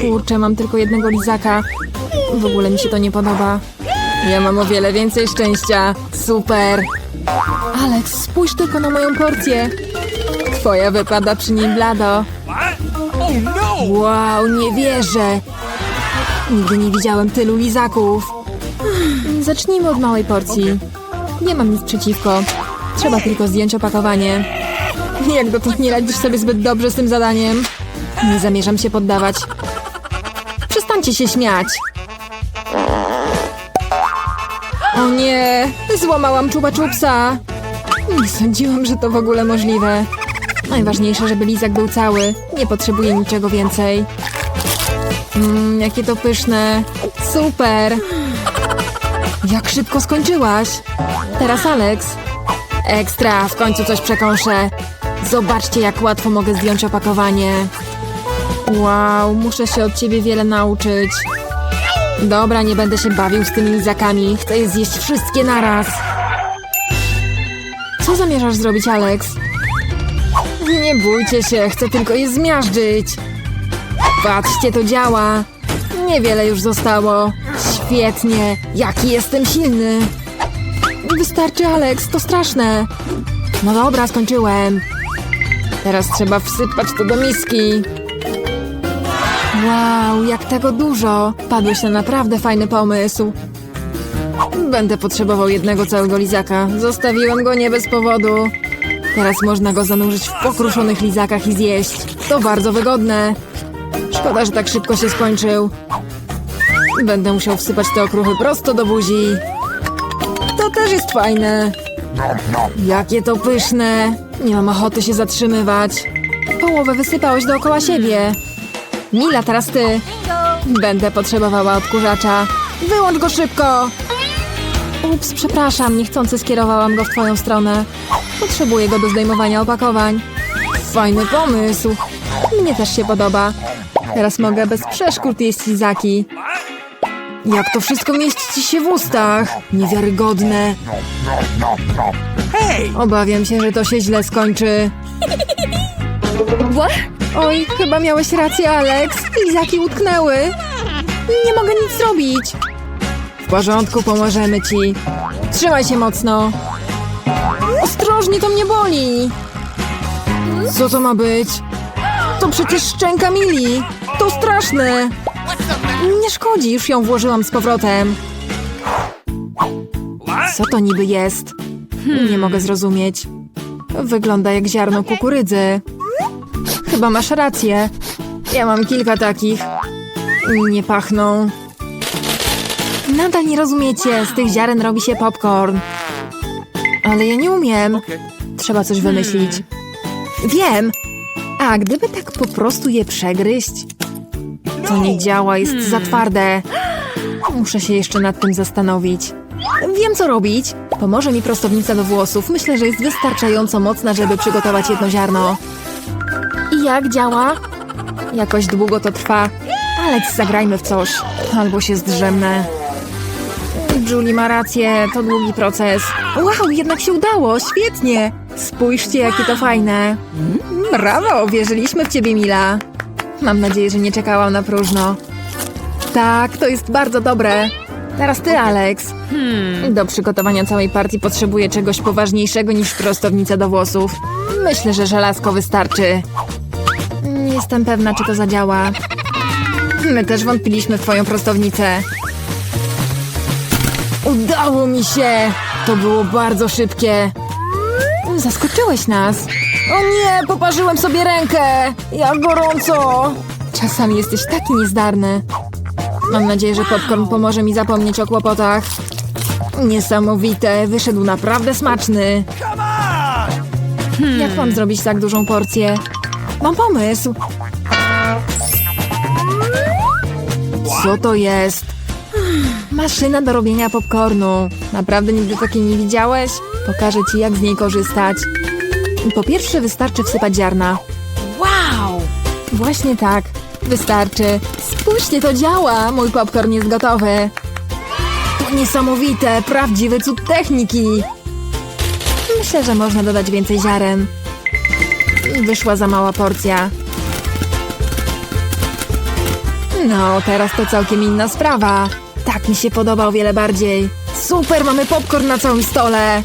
Kurczę, mam tylko jednego lizaka. W ogóle mi się to nie podoba. Ja mam o wiele więcej szczęścia. Super. Alex, spójrz tylko na moją porcję. Twoja wypada przy niej blado. Wow, nie wierzę. Nigdy nie widziałem tylu lizaków. Zacznijmy od małej porcji. Nie mam nic przeciwko. Trzeba tylko zdjąć opakowanie. Jak dotąd nie radzisz sobie zbyt dobrze z tym zadaniem? Nie zamierzam się poddawać. Przestańcie się śmiać. O nie, złamałam czuba czupsa. Nie sądziłam, że to w ogóle możliwe. Najważniejsze, żeby lizak był cały. Nie potrzebuję niczego więcej. Mmm, jakie to pyszne. Super. Jak szybko skończyłaś. Teraz Alex. Ekstra, w końcu coś przekąszę. Zobaczcie, jak łatwo mogę zdjąć opakowanie. Wow, muszę się od ciebie wiele nauczyć. Dobra, nie będę się bawił z tymi lizakami. Chcę je zjeść wszystkie naraz. Co zamierzasz zrobić, Alex? Nie bójcie się, chcę tylko je zmiażdżyć. Patrzcie, to działa. Niewiele już zostało. Świetnie, jaki jestem silny. Wystarczy, Alex, to straszne. No dobra, skończyłem. Teraz trzeba wsypać to do miski. Wow, jak tego dużo. Padłeś na naprawdę fajny pomysł. Będę potrzebował jednego całego lizaka. Zostawiłem go nie bez powodu. Teraz można go zanurzyć w pokruszonych lizakach i zjeść. To bardzo wygodne. Szkoda, że tak szybko się skończył. Będę musiał wsypać te okruchy prosto do buzi. To też jest fajne. Jakie to pyszne. Nie mam ochoty się zatrzymywać. Połowę wysypałeś dookoła siebie. Mila, teraz ty. Będę potrzebowała odkurzacza. Wyłącz go szybko! Ups, przepraszam, niechcący skierowałam go w twoją stronę. Potrzebuję go do zdejmowania opakowań. Fajny pomysł. Mnie też się podoba. Teraz mogę bez przeszkód jeść lizaki. Jak to wszystko mieści się w ustach? Niewiarygodne. Obawiam się, że to się źle skończy. Oj, chyba miałeś rację, Alex. Lizaki utknęły. Nie mogę nic zrobić. W porządku, pomożemy ci. Trzymaj się mocno. Ostrożnie, to mnie boli. Co to ma być? To przecież szczęka Mili. To straszne. Nie szkodzi, już ją włożyłam z powrotem. Co to niby jest? Nie mogę zrozumieć. Wygląda jak ziarno kukurydzy. Chyba masz rację. Ja mam kilka takich. Nie pachną. Nadal nie rozumiecie, z tych ziaren robi się popcorn. Ale ja nie umiem. Trzeba coś wymyślić. Wiem! A gdyby tak po prostu je przegryźć? To nie działa, jest za twarde. Muszę się jeszcze nad tym zastanowić. Wiem, co robić. Pomoże mi prostownica do włosów. Myślę, że jest wystarczająco mocna, żeby przygotować jedno ziarno. Jak działa? Jakoś długo to trwa. Alex, zagrajmy w coś. Albo się zdrzemnę. Julie ma rację, to długi proces. Wow, jednak się udało, świetnie. Spójrzcie, jakie to fajne. Brawo, wierzyliśmy w ciebie, Mila. Mam nadzieję, że nie czekałam na próżno. Tak, to jest bardzo dobre. Teraz ty, Alex. Do przygotowania całej partii potrzebuję czegoś poważniejszego niż prostownica do włosów. Myślę, że żelazko wystarczy. Nie jestem pewna, czy to zadziała. My też wątpiliśmy w twoją prostownicę. Udało mi się! To było bardzo szybkie. Zaskoczyłeś nas. O nie, poparzyłem sobie rękę! Jak gorąco! Czasami jesteś taki niezdarny. Mam nadzieję, że popcorn pomoże mi zapomnieć o kłopotach. Niesamowite, wyszedł naprawdę smaczny. Jak mam zrobić tak dużą porcję? Mam pomysł. Co to jest? Maszyna do robienia popcornu. Naprawdę nigdy takiej nie widziałeś? Pokażę ci, jak z niej korzystać. Po pierwsze wystarczy wsypać ziarna. Wow! Właśnie tak. Wystarczy. Spójrzcie, to działa! Mój popcorn jest gotowy. To niesamowite, prawdziwy cud techniki. Myślę, że można dodać więcej ziaren. Wyszła za mała porcja. No, teraz to całkiem inna sprawa. Tak mi się podoba o wiele bardziej. Super, mamy popcorn na całym stole.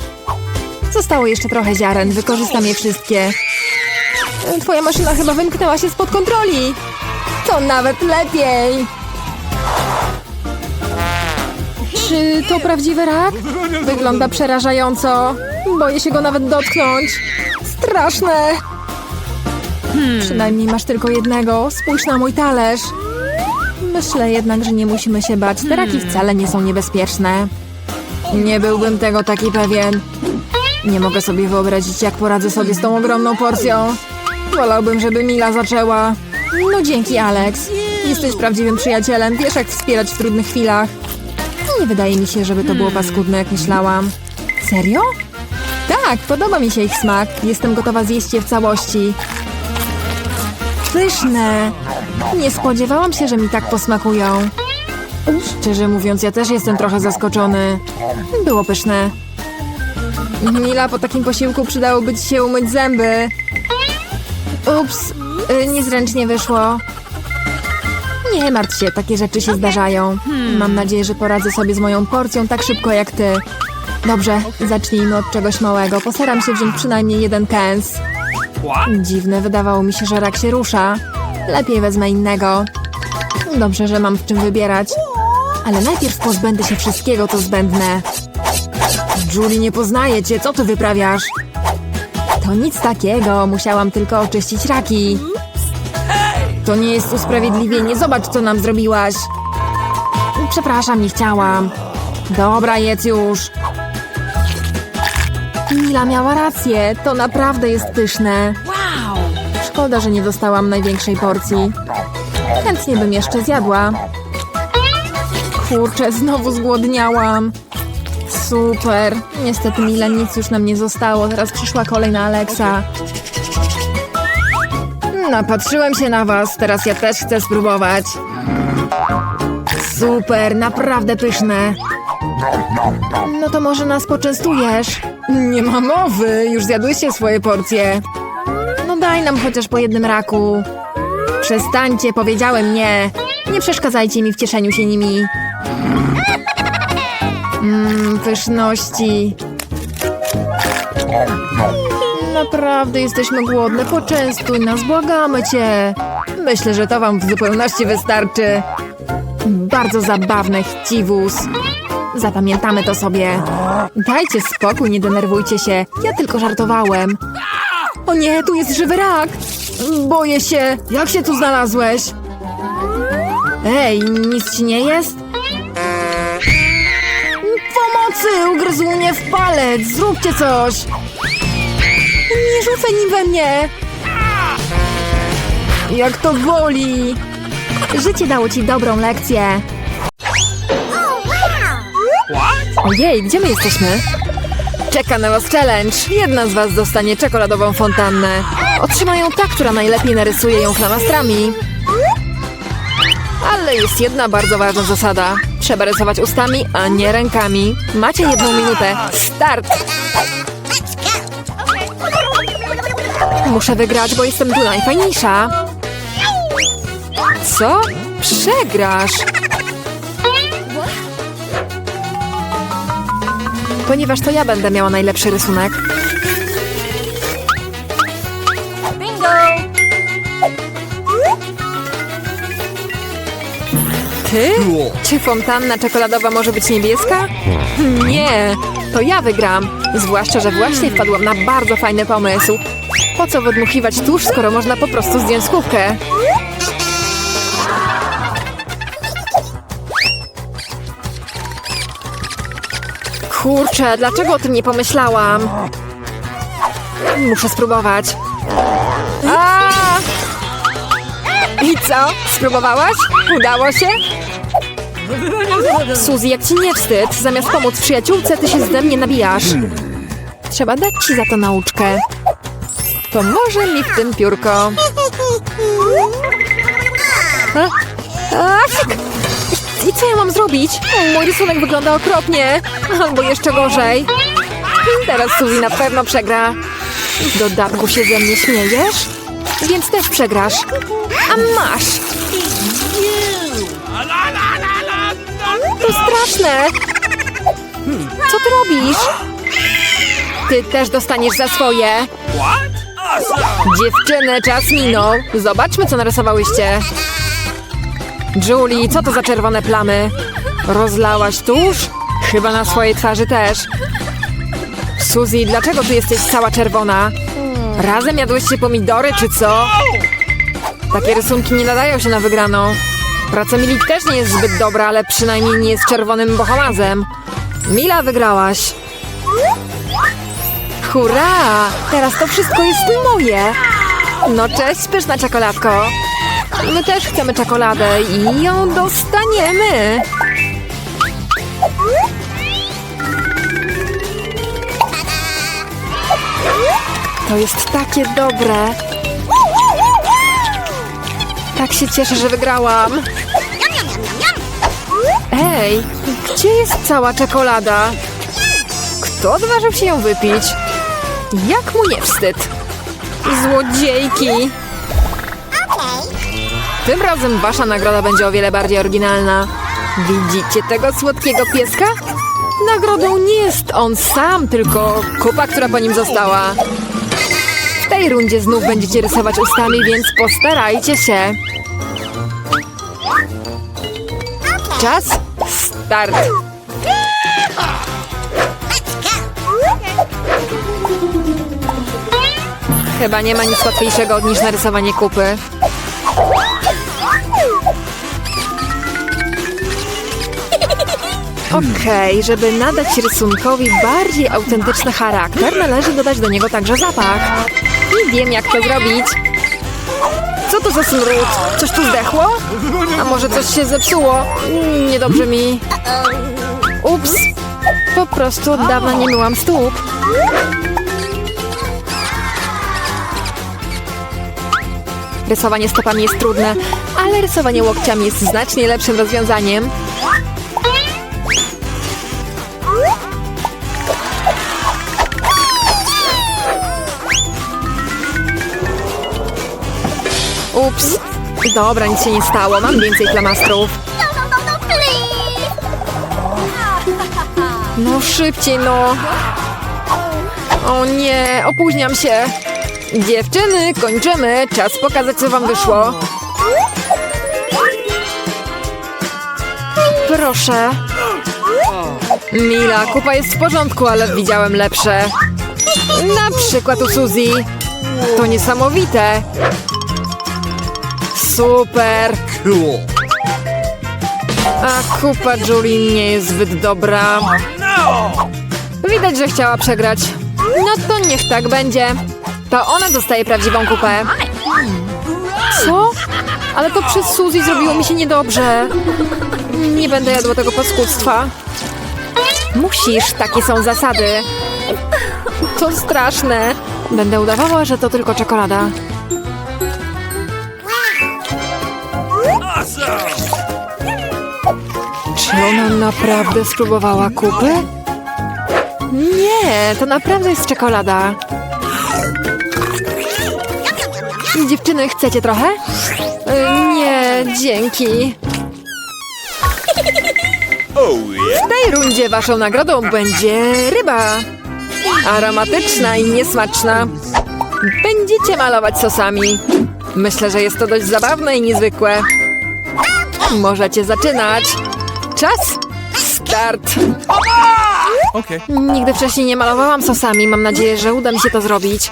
Zostało jeszcze trochę ziaren, wykorzystam je wszystkie. Twoja maszyna chyba wymknęła się spod kontroli. To nawet lepiej. Czy to prawdziwy rak? Wygląda przerażająco. Boję się go nawet dotknąć. Straszne. Przynajmniej masz tylko jednego. Spójrz na mój talerz. Myślę jednak, że nie musimy się bać. Te raki wcale nie są niebezpieczne. Nie byłbym tego taki pewien. Nie mogę sobie wyobrazić, jak poradzę sobie z tą ogromną porcją. Wolałbym, żeby Mila zaczęła. No dzięki, Alex. Jesteś prawdziwym przyjacielem. Wiesz, jak wspierać w trudnych chwilach. Nie wydaje mi się, żeby to było paskudne, jak myślałam. Serio? Tak, podoba mi się ich smak. Jestem gotowa zjeść je w całości. Pyszne! Nie spodziewałam się, że mi tak posmakują. Szczerze mówiąc, ja też jestem trochę zaskoczony. Było pyszne. Mila, po takim posiłku przydałoby ci się umyć zęby. Ups, y, niezręcznie wyszło. Nie martw się, takie rzeczy się zdarzają. Mam nadzieję, że poradzę sobie z moją porcją tak szybko jak ty. Dobrze, zacznijmy od czegoś małego. Postaram się wziąć przynajmniej jeden kęs. Dziwne, wydawało mi się, że rak się rusza. Lepiej wezmę innego. Dobrze, że mam w czym wybierać. Ale najpierw pozbędę się wszystkiego, co zbędne. Julie, nie poznaję cię, co ty wyprawiasz? To nic takiego, musiałam tylko oczyścić raki. To nie jest usprawiedliwienie, zobacz, co nam zrobiłaś. Przepraszam, nie chciałam. Dobra, jedz już. Mila miała rację, to naprawdę jest pyszne. Szkoda, że nie dostałam największej porcji. Chętnie bym jeszcze zjadła. Kurczę, znowu zgłodniałam. Super. Niestety Mila nic już nam nie zostało. Teraz przyszła kolej na Alexa. Napatrzyłem się na was. Teraz ja też chcę spróbować. Super, naprawdę pyszne. No to może nas poczęstujesz? Nie ma mowy. Już zjadłyście swoje porcje. No daj nam chociaż po jednym raku. Przestańcie, powiedziałem nie. Nie przeszkadzajcie mi w cieszeniu się nimi. Mmm, pyszności. Naprawdę jesteśmy głodne. Poczęstuj nas, błagamy cię. Myślę, że to wam w zupełności wystarczy. Bardzo zabawny chciwus. Zapamiętamy to sobie. Dajcie spokój, nie denerwujcie się. Ja tylko żartowałem. O nie, tu jest żywy rak. Boję się. Jak się tu znalazłeś? Ej, nic ci nie jest? Pomocy! Ugryzł mnie w palec! Zróbcie coś! Nie rzucaj nim we mnie! Jak to boli! Życie dało ci dobrą lekcję. Ojej, gdzie my jesteśmy? Czeka na was challenge. Jedna z was dostanie czekoladową fontannę. Otrzymają ta, która najlepiej narysuje ją flamastrami. Ale jest jedna bardzo ważna zasada. Trzeba rysować ustami, a nie rękami. Macie jedną minutę. Start! Muszę wygrać, bo jestem tu najfajniejsza. Co? Przegrasz! Ponieważ to ja będę miała najlepszy rysunek. Ty? Czy fontanna czekoladowa może być niebieska? Nie, to ja wygram. Zwłaszcza, że właśnie wpadłam na bardzo fajny pomysł. Po co wydmuchiwać tusz, skoro można po prostu zdjąć skówkę? Kurczę, dlaczego o tym nie pomyślałam? Muszę spróbować. A! I co? Spróbowałaś? Udało się? Suzy, jak ci nie wstyd? Zamiast pomóc przyjaciółce, ty się ze mnie nabijasz. Trzeba dać ci za to nauczkę. Pomoże mi w tym piórko. A? I co ja mam zrobić? O, mój rysunek wygląda okropnie. Albo jeszcze gorzej. Teraz Suzy na pewno przegra. W dodatku się ze mnie śmiejesz? Więc też przegrasz. A masz! To straszne! Co ty robisz? Ty też dostaniesz za swoje. Dziewczyny, czas minął. Zobaczmy, co narysowałyście. Julie, co to za czerwone plamy? Rozlałaś tusz? Chyba na swojej twarzy też. Suzy, dlaczego tu jesteś cała czerwona? Razem jadłyście pomidory, czy co? Takie rysunki nie nadają się na wygraną. Praca Mili też nie jest zbyt dobra, ale przynajmniej nie jest czerwonym bohomazem. Mila, wygrałaś. Hurra! Teraz to wszystko jest moje. No cześć, pyszna czekoladko. My też chcemy czekoladę i ją dostaniemy. To jest takie dobre. Tak się cieszę, że wygrałam. Ej, gdzie jest cała czekolada? Kto odważył się ją wypić? Jak mu nie wstyd? Złodziejki! Tym razem wasza nagroda będzie o wiele bardziej oryginalna. Widzicie tego słodkiego pieska? Nagrodą nie jest on sam, tylko kupa, która po nim została. W tej rundzie znów będziecie rysować ustami, więc postarajcie się. Czas? Start! Chyba nie ma nic łatwiejszego niż narysowanie kupy. Okej, żeby nadać rysunkowi bardziej autentyczny charakter, należy dodać do niego także zapach. I wiem, jak to zrobić. Co to za smród? Coś tu zdechło? A może coś się zepsuło? Mm, Niedobrze mi. Ups. Po prostu od dawna nie myłam stóp. Rysowanie stopami jest trudne, ale rysowanie łokciami jest znacznie lepszym rozwiązaniem. Ups. Dobra, nic się nie stało. Mam więcej flamastrów. No, szybciej, no. O nie, opóźniam się. Dziewczyny, kończymy. Czas pokazać, co wam wyszło. Proszę. Mila, kupa jest w porządku, ale widziałem lepsze. Na przykład u Suzy. To niesamowite. Super. Cool. A kupa Julie nie jest zbyt dobra. Widać, że chciała przegrać. No to niech tak będzie. To ona dostaje prawdziwą kupę. Co? Ale to przez Suzy zrobiło mi się niedobrze. Nie będę jadła tego paskudztwa. Musisz, takie są zasady. To straszne. Będę udawała, że to tylko czekolada. Czy ona naprawdę spróbowała kupy? Nie, to naprawdę jest czekolada. Dziewczyny, chcecie trochę? Y, Nie, dzięki. W tej rundzie waszą nagrodą będzie ryba. Aromatyczna i niesmaczna. Będziecie malować sosami. Myślę, że jest to dość zabawne i niezwykłe. Możecie zaczynać. Czas? Start. Okay. Nigdy wcześniej nie malowałam sosami. Mam nadzieję, że uda mi się to zrobić.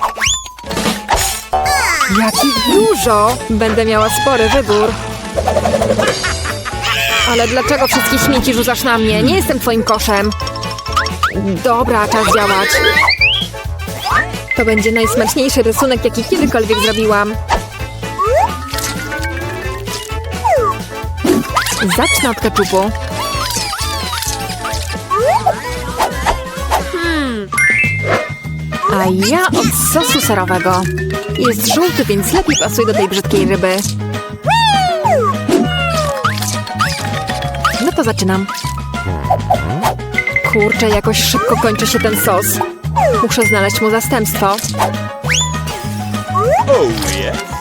Jakich dużo! Będę miała spory wybór. Ale dlaczego wszystkie śmieci rzucasz na mnie? Nie jestem twoim koszem. Dobra, czas działać. To będzie najsmaczniejszy rysunek, jaki kiedykolwiek zrobiłam. Zacznę od keczupu. A ja od sosu serowego. Jest żółty, więc lepiej pasuje do tej brzydkiej ryby. No to zaczynam. Kurczę, jakoś szybko kończy się ten sos. Muszę znaleźć mu zastępstwo. Oh.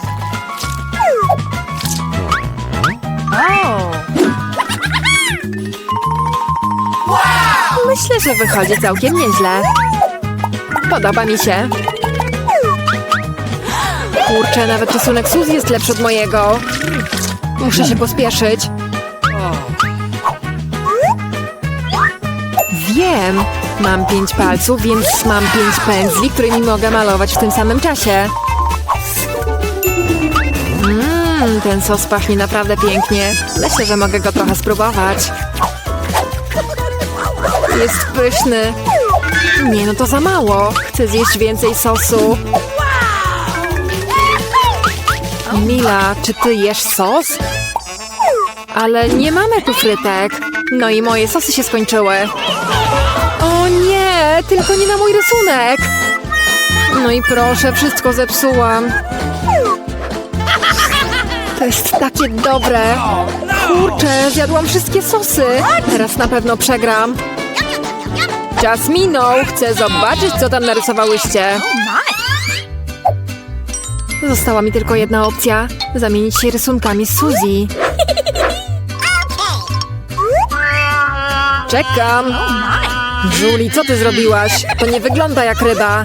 Że wychodzi całkiem nieźle. Podoba mi się. Kurczę, nawet rysunek Suzy jest lepszy od mojego. Muszę się pospieszyć. Wiem. Mam pięć palców, więc mam pięć pędzli, którymi mogę malować w tym samym czasie. Mmm, ten sos pachnie naprawdę pięknie. Myślę, że mogę go trochę spróbować. Jest pyszny. Nie, no to za mało. Chcę zjeść więcej sosu. Mila, czy ty jesz sos? Ale nie mamy tu frytek. No i moje sosy się skończyły. O nie, tylko nie na mój rysunek. No i proszę, wszystko zepsułam. To jest takie dobre. Kurczę, zjadłam wszystkie sosy. Teraz na pewno przegram. Czas minął. Chcę zobaczyć, co tam narysowałyście. Została mi tylko jedna opcja. Zamienić się rysunkami z Suzy. Czekam. Julie, co ty zrobiłaś? To nie wygląda jak ryba.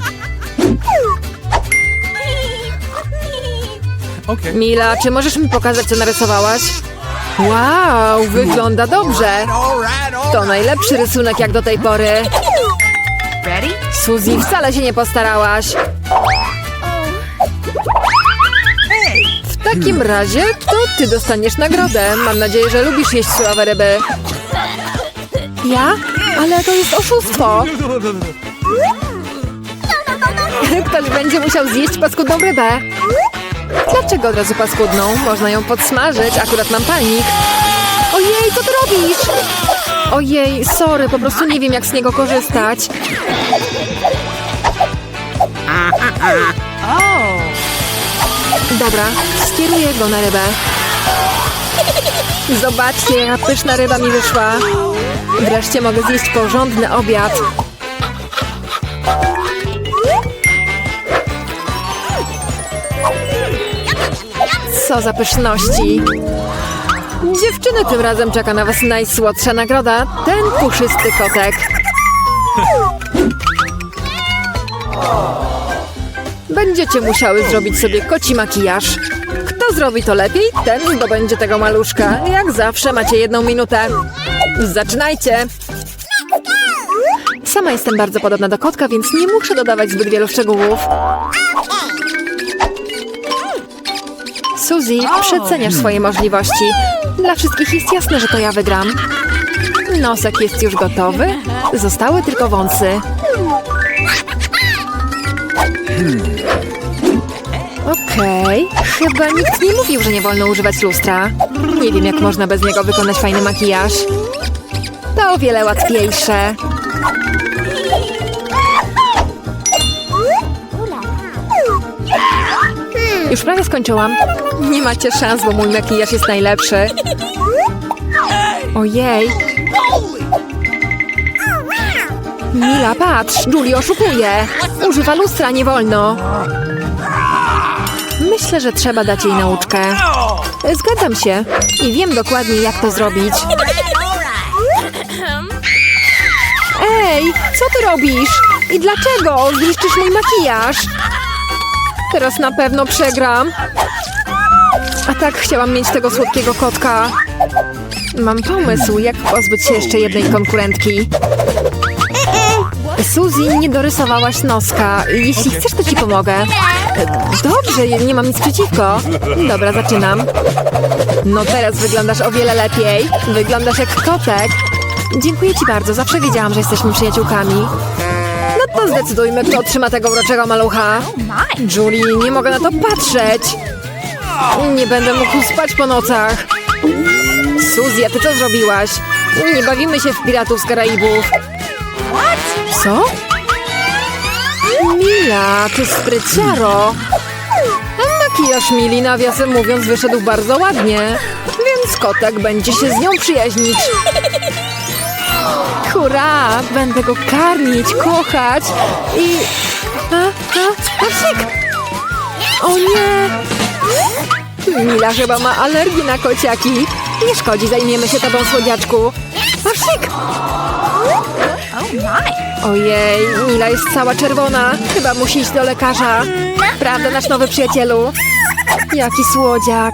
Mila, czy możesz mi pokazać, co narysowałaś? Wow, wygląda dobrze. To najlepszy rysunek jak do tej pory. Suzy, wcale się nie postarałaś. W takim razie to ty dostaniesz nagrodę. Mam nadzieję, że lubisz jeść surowe ryby. Ja? Ale to jest oszustwo. Ktoś będzie musiał zjeść paskudną rybę. Dlaczego od razu paskudną? Można ją podsmażyć, akurat mam palnik. Ojej, co ty robisz? Ojej, sorry, po prostu nie wiem, jak z niego korzystać. Dobra, skieruję go na rybę. Zobaczcie, jaka pyszna ryba mi wyszła. Wreszcie mogę zjeść porządny obiad. Co za pyszności. Dziewczyny, tym razem czeka na was najsłodsza nagroda. Ten puszysty kotek. Będziecie musiały zrobić sobie koci makijaż. Kto zrobi to lepiej, ten zdobędzie tego maluszka. Jak zawsze macie jedną minutę. Zaczynajcie! Sama jestem bardzo podobna do kotka, więc nie muszę dodawać zbyt wielu szczegółów. Suzy, przeceniasz swoje możliwości. Dla wszystkich jest jasne, że to ja wygram. Nosek jest już gotowy. Zostały tylko wąsy. Okej, chyba nikt nie mówił, że nie wolno używać lustra. Nie wiem, jak można bez niego wykonać fajny makijaż. To o wiele łatwiejsze. Już prawie skończyłam. Nie macie szans, bo mój makijaż jest najlepszy. Ojej. Mila, patrz, Julie oszukuje. Używa lustra, nie wolno. Myślę, że trzeba dać jej nauczkę. Zgadzam się i wiem dokładnie, jak to zrobić. Ej, co ty robisz? I dlaczego zniszczysz mój makijaż? Teraz na pewno przegram. A tak chciałam mieć tego słodkiego kotka. Mam pomysł, jak pozbyć się jeszcze jednej konkurentki. Suzy, nie dorysowałaś noska. Jeśli chcesz, to ci pomogę. Dobrze, nie mam nic przeciwko. Dobra, zaczynam. No teraz wyglądasz o wiele lepiej. Wyglądasz jak kotek. Dziękuję ci bardzo, zawsze wiedziałam, że jesteśmy przyjaciółkami. No zdecydujmy, kto otrzyma tego uroczego malucha. Julie, nie mogę na to patrzeć. Nie będę mógł spać po nocach. Suzy, a ty co zrobiłaś? Nie bawimy się w piratów z Karaibów. Co? Mila, ty spryciaro. Makijaż Mili, nawiasem mówiąc, wyszedł bardzo ładnie. Więc kotek będzie się z nią przyjaźnić. Hurra! Będę go karmić, kochać i... A, a! O nie! Mila chyba ma alergię na kociaki. Nie szkodzi, zajmiemy się tobą, słodziaczku. Pasik! Ojej, Mila jest cała czerwona. Chyba musi iść do lekarza. Prawda, nasz nowy przyjacielu? Jaki słodziak.